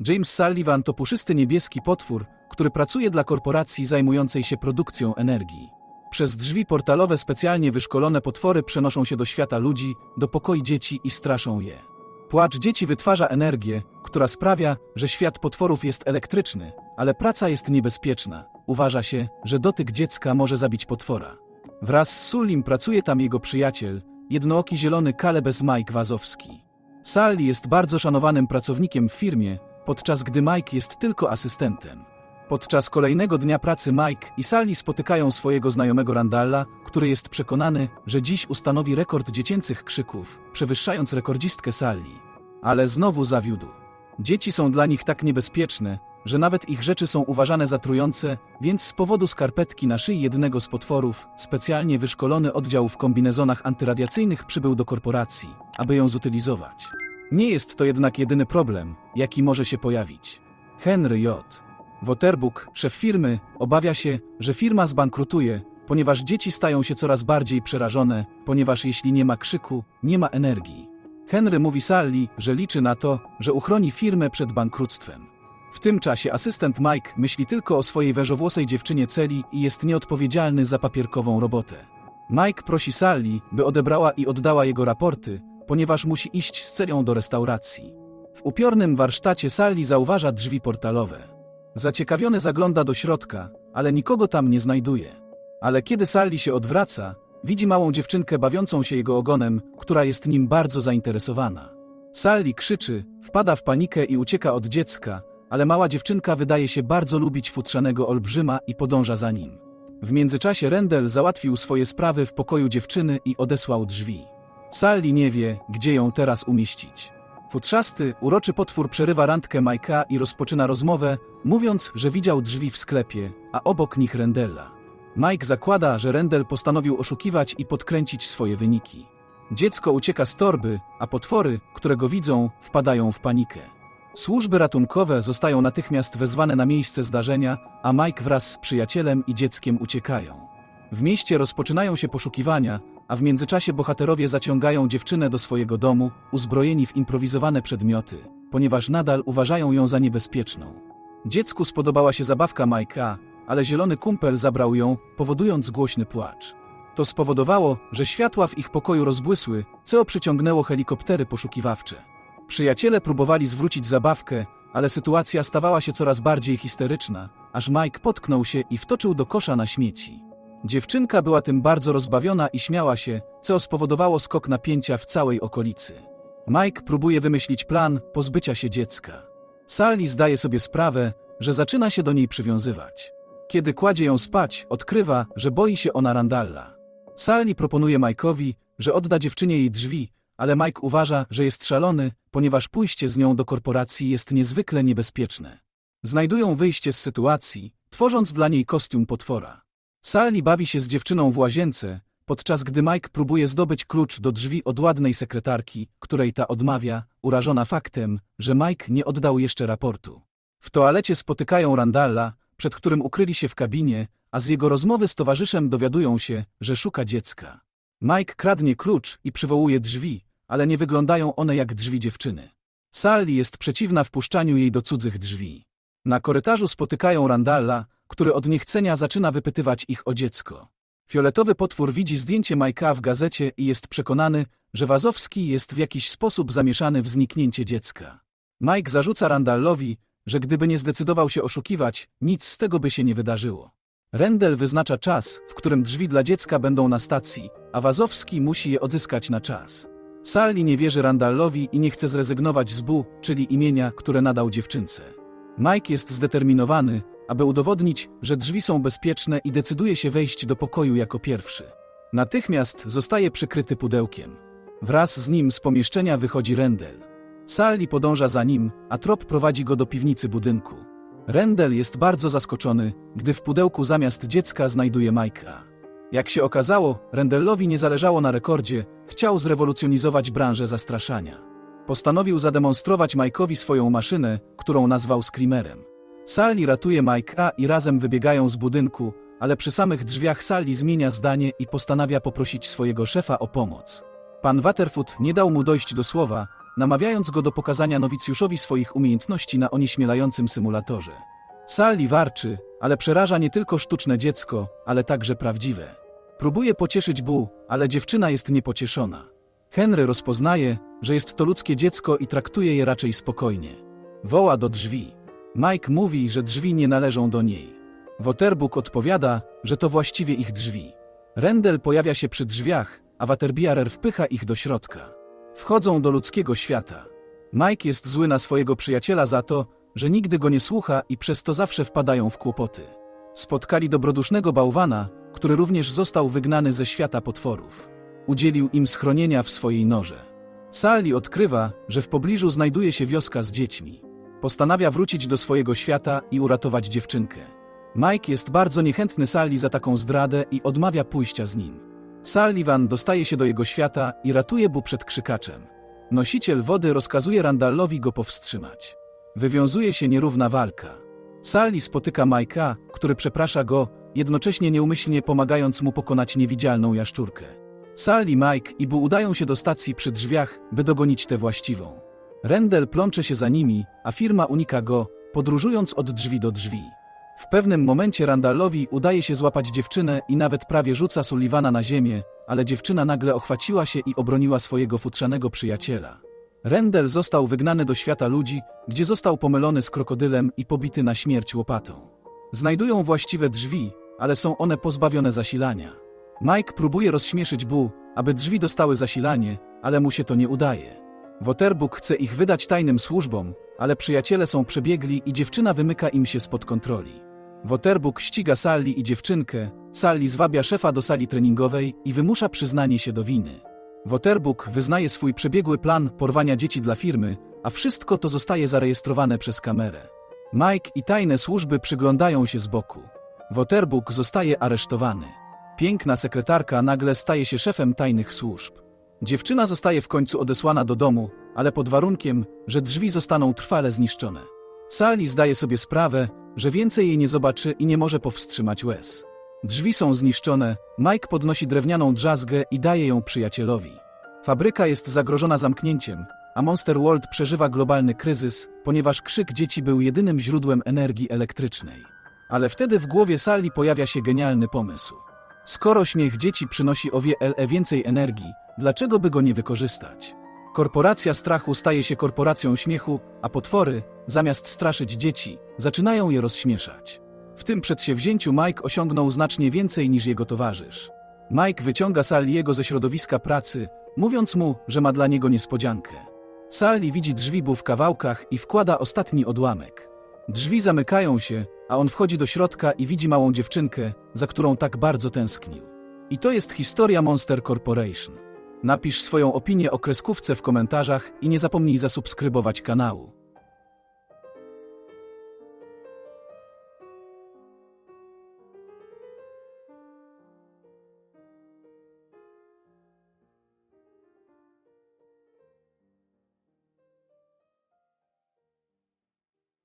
James Sullivan to puszysty niebieski potwór, który pracuje dla korporacji zajmującej się produkcją energii. Przez drzwi portalowe specjalnie wyszkolone potwory przenoszą się do świata ludzi, do pokoi dzieci i straszą je. Płacz dzieci wytwarza energię, która sprawia, że świat potworów jest elektryczny, ale praca jest niebezpieczna. Uważa się, że dotyk dziecka może zabić potwora. Wraz z Sullim pracuje tam jego przyjaciel, jednooki zielony Kalebes Mike Wazowski. Sally jest bardzo szanowanym pracownikiem w firmie, podczas gdy Mike jest tylko asystentem. Podczas kolejnego dnia pracy Mike i Sally spotykają swojego znajomego Randalla, który jest przekonany, że dziś ustanowi rekord dziecięcych krzyków, przewyższając rekordzistkę Sally. Ale znowu zawiódł. Dzieci są dla nich tak niebezpieczne, że nawet ich rzeczy są uważane za trujące, więc z powodu skarpetki na szyi jednego z potworów, specjalnie wyszkolony oddział w kombinezonach antyradiacyjnych przybył do korporacji, aby ją zutylizować. Nie jest to jednak jedyny problem, jaki może się pojawić. Henry J. Waterbook, szef firmy, obawia się, że firma zbankrutuje, ponieważ dzieci stają się coraz bardziej przerażone, ponieważ jeśli nie ma krzyku, nie ma energii. Henry mówi Sally, że liczy na to, że uchroni firmę przed bankructwem. W tym czasie asystent Mike myśli tylko o swojej wężowłosej dziewczynie Celi i jest nieodpowiedzialny za papierkową robotę. Mike prosi Sally, by odebrała i oddała jego raporty, ponieważ musi iść z Celią do restauracji. W upiornym warsztacie Sally zauważa drzwi portalowe. Zaciekawiony zagląda do środka, ale nikogo tam nie znajduje. Ale kiedy Sally się odwraca, widzi małą dziewczynkę bawiącą się jego ogonem, która jest nim bardzo zainteresowana. Sally krzyczy, wpada w panikę i ucieka od dziecka, ale mała dziewczynka wydaje się bardzo lubić futrzanego olbrzyma i podąża za nim. W międzyczasie Rendel załatwił swoje sprawy w pokoju dziewczyny i odesłał drzwi. Sally nie wie, gdzie ją teraz umieścić. Futrzasty, uroczy potwór przerywa randkę Majka i rozpoczyna rozmowę, mówiąc, że widział drzwi w sklepie, a obok nich Rendela. Mike zakłada, że Rendel postanowił oszukiwać i podkręcić swoje wyniki. Dziecko ucieka z torby, a potwory, które go widzą, wpadają w panikę. Służby ratunkowe zostają natychmiast wezwane na miejsce zdarzenia, a Mike wraz z przyjacielem i dzieckiem uciekają. W mieście rozpoczynają się poszukiwania, a w międzyczasie bohaterowie zaciągają dziewczynę do swojego domu, uzbrojeni w improwizowane przedmioty, ponieważ nadal uważają ją za niebezpieczną. Dziecku spodobała się zabawka Majka, ale zielony kumpel zabrał ją, powodując głośny płacz. To spowodowało, że światła w ich pokoju rozbłysły, co przyciągnęło helikoptery poszukiwawcze. Przyjaciele próbowali zwrócić zabawkę, ale sytuacja stawała się coraz bardziej histeryczna, aż Mike potknął się i wtoczył do kosza na śmieci. Dziewczynka była tym bardzo rozbawiona i śmiała się, co spowodowało skok napięcia w całej okolicy. Mike próbuje wymyślić plan pozbycia się dziecka. Sally zdaje sobie sprawę, że zaczyna się do niej przywiązywać. Kiedy kładzie ją spać, odkrywa, że boi się ona Randalla. Sally proponuje Mike'owi, że odda dziewczynie jej drzwi, ale Mike uważa, że jest szalony, ponieważ pójście z nią do korporacji jest niezwykle niebezpieczne. Znajdują wyjście z sytuacji, tworząc dla niej kostium potwora. Sally bawi się z dziewczyną w łazience, podczas gdy Mike próbuje zdobyć klucz do drzwi od ładnej sekretarki, której ta odmawia, urażona faktem, że Mike nie oddał jeszcze raportu. W toalecie spotykają Randalla, przed którym ukryli się w kabinie, a z jego rozmowy z towarzyszem dowiadują się, że szuka dziecka. Mike kradnie klucz i przywołuje drzwi, ale nie wyglądają one jak drzwi dziewczyny. Sally jest przeciwna wpuszczaniu jej do cudzych drzwi. Na korytarzu spotykają Randalla, który od niechcenia zaczyna wypytywać ich o dziecko. Fioletowy potwór widzi zdjęcie Majka w gazecie i jest przekonany, że Wazowski jest w jakiś sposób zamieszany w zniknięcie dziecka. Mike zarzuca Randallowi, że gdyby nie zdecydował się oszukiwać, nic z tego by się nie wydarzyło. Rendel wyznacza czas, w którym drzwi dla dziecka będą na stacji, a Wazowski musi je odzyskać na czas. Sally nie wierzy Randallowi i nie chce zrezygnować z Bu, czyli imienia, które nadał dziewczynce. Mike jest zdeterminowany, aby udowodnić, że drzwi są bezpieczne i decyduje się wejść do pokoju jako pierwszy. Natychmiast zostaje przykryty pudełkiem. Wraz z nim z pomieszczenia wychodzi Rendel. Sally podąża za nim, a trop prowadzi go do piwnicy budynku. Rendel jest bardzo zaskoczony, gdy w pudełku zamiast dziecka znajduje Majka. Jak się okazało, Rendellowi nie zależało na rekordzie, chciał zrewolucjonizować branżę zastraszania. Postanowił zademonstrować Mike'owi swoją maszynę, którą nazwał Screamerem. Sally ratuje Mike'a i razem wybiegają z budynku, ale przy samych drzwiach Sally zmienia zdanie i postanawia poprosić swojego szefa o pomoc. Pan Waterfoot nie dał mu dojść do słowa, namawiając go do pokazania nowicjuszowi swoich umiejętności na onieśmielającym symulatorze. Sally warczy, ale przeraża nie tylko sztuczne dziecko, ale także prawdziwe. Próbuje pocieszyć Bu, ale dziewczyna jest niepocieszona. Henry rozpoznaje, że jest to ludzkie dziecko i traktuje je raczej spokojnie. Woła do drzwi. Mike mówi, że drzwi nie należą do niej. Waterbuk odpowiada, że to właściwie ich drzwi. Rendel pojawia się przy drzwiach, a Waterbierer wpycha ich do środka. Wchodzą do ludzkiego świata. Mike jest zły na swojego przyjaciela za to, że nigdy go nie słucha i przez to zawsze wpadają w kłopoty. Spotkali dobrodusznego bałwana, który również został wygnany ze świata potworów. Udzielił im schronienia w swojej norze. Sally odkrywa, że w pobliżu znajduje się wioska z dziećmi. Postanawia wrócić do swojego świata i uratować dziewczynkę. Mike jest bardzo niechętny Sally za taką zdradę i odmawia pójścia z nim. Sullivan dostaje się do jego świata i ratuje Bu przed krzykaczem. Nosiciel wody rozkazuje Randallowi go powstrzymać. Wywiązuje się nierówna walka. Sally spotyka Majka, który przeprasza go, jednocześnie nieumyślnie pomagając mu pokonać niewidzialną jaszczurkę. Sally, Mike i Bu udają się do stacji przy drzwiach, by dogonić tę właściwą. Rendel plącze się za nimi, a firma unika go, podróżując od drzwi do drzwi. W pewnym momencie Randallowi udaje się złapać dziewczynę i nawet prawie rzuca Sullivana na ziemię, ale dziewczyna nagle ochwaciła się i obroniła swojego futrzanego przyjaciela. Rendel został wygnany do świata ludzi, gdzie został pomylony z krokodylem i pobity na śmierć łopatą. Znajdują właściwe drzwi, ale są one pozbawione zasilania. Mike próbuje rozśmieszyć Bu, aby drzwi dostały zasilanie, ale mu się to nie udaje. Waterbuk chce ich wydać tajnym służbom, ale przyjaciele są przebiegli i dziewczyna wymyka im się spod kontroli. Waterbuk ściga Sally i dziewczynkę, Sally zwabia szefa do sali treningowej i wymusza przyznanie się do winy. Waterbuk wyznaje swój przebiegły plan porwania dzieci dla firmy, a wszystko to zostaje zarejestrowane przez kamerę. Mike i tajne służby przyglądają się z boku. Waterbuk zostaje aresztowany. Piękna sekretarka nagle staje się szefem tajnych służb. Dziewczyna zostaje w końcu odesłana do domu, ale pod warunkiem, że drzwi zostaną trwale zniszczone. Sally zdaje sobie sprawę, że więcej jej nie zobaczy i nie może powstrzymać łez. Drzwi są zniszczone, Mike podnosi drewnianą drzazgę i daje ją przyjacielowi. Fabryka jest zagrożona zamknięciem, a Monster World przeżywa globalny kryzys, ponieważ krzyk dzieci był jedynym źródłem energii elektrycznej. Ale wtedy w głowie Sally pojawia się genialny pomysł. Skoro śmiech dzieci przynosi o wiele więcej energii, dlaczego by go nie wykorzystać? Korporacja strachu staje się korporacją śmiechu, a potwory, zamiast straszyć dzieci, zaczynają je rozśmieszać. W tym przedsięwzięciu Mike osiągnął znacznie więcej niż jego towarzysz. Mike wyciąga Salliego ze środowiska pracy, mówiąc mu, że ma dla niego niespodziankę. Sally widzi drzwi Bu w kawałkach i wkłada ostatni odłamek. Drzwi zamykają się, a on wchodzi do środka i widzi małą dziewczynkę, za którą tak bardzo tęsknił. I to jest historia Monster Corporation. Napisz swoją opinię o kreskówce w komentarzach i nie zapomnij zasubskrybować kanału.